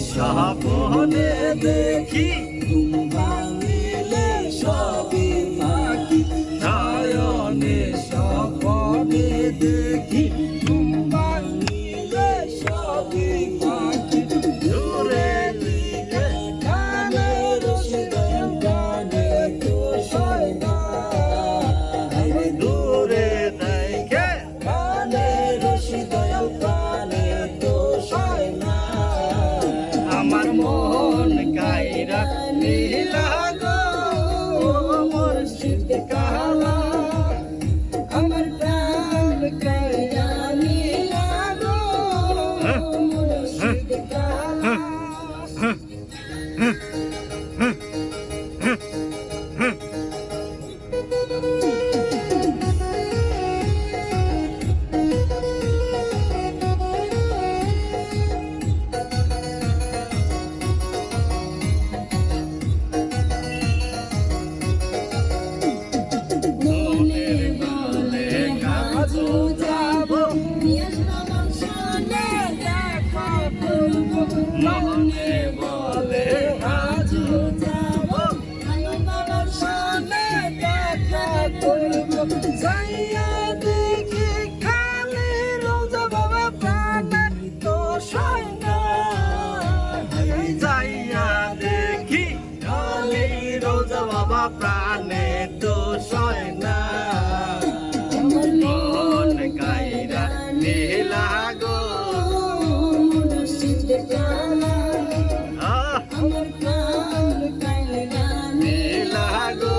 স্বপনে দেখি। ঘুম প্রাণে সয় না। মন কাইরা নীলা গো। নীলা গো।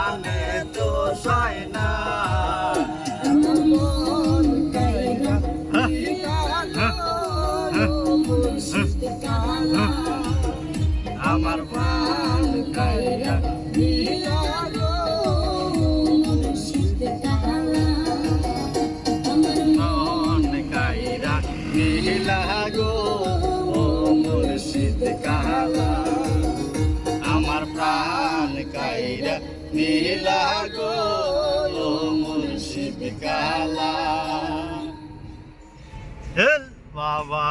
আমার প্রাণ কাইরা নীলা গো মুর্শিদ কালা আমার মন কাইরা নীলা গো ও মুর্শিদ কালা আমার প্রাণ কাইরা নীলা গো ও মুর্শিদ কালা। বাবা